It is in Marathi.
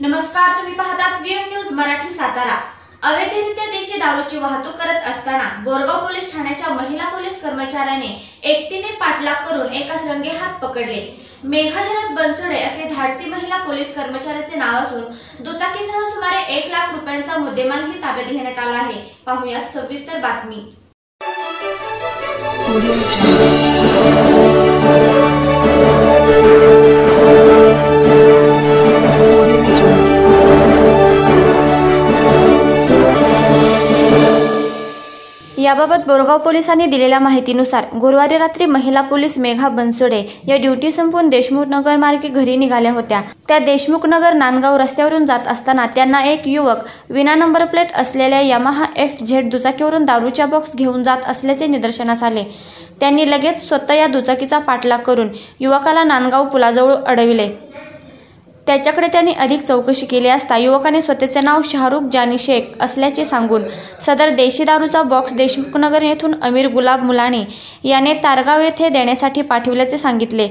नमस्कार तुम्ही पाहतात व्हीएम न्यूज मराठी सातारा. अवैधरित्या देशी दारूची वाहतूक करत असताना बोरगाव पोलीस ठाण्याच्या महिला पोलीस कर्मचाऱ्याने एकटीने पाठलाग करून एकाच रंगेहात पकडले. मेघाशरद बनसोडे असे धाडसी महिला पोलीस कर्मचाऱ्याचे नाव असून दुचाकीसह सुमारे एक लाख रुपयांचा मुद्देमालही ताब्यात घेण्यात आला आहे. पाहुयात सविस्तर बातमी. याबाबत बोरगाव पोलिसांनी दिलेल्या माहितीनुसार गुरुवारी रात्री महिला पोलीस मेघा बनसोडे या ड्युटी संपवून देशमुख नगर मार्गे घरी निघाल्या होत्या. त्या देशमुख नगर नांदगाव रस्त्यावरून जात असताना त्यांना एक युवक विना नंबर प्लेट असलेल्या यमाहा एफ झेड दुचाकीवरून दारूच्या बॉक्स घेऊन जात असल्याचे निदर्शनास आले. त्यांनी लगेच स्वतः या दुचाकीचा पाठलाग करून युवकाला नांदगाव पुलाजवळ अडविले. त्याच्याकडे त्यांनी अधिक चौकशी केली असता युवकाने स्वतःचे नाव शाहरुख जानी शेख असल्याचे सांगून सदर देशी दारूचा बॉक्स देशमुखनगर येथून अमीर गुलाब मुलाणी याने तारगाव येथे देण्यासाठी पाठविल्याचे सांगितले.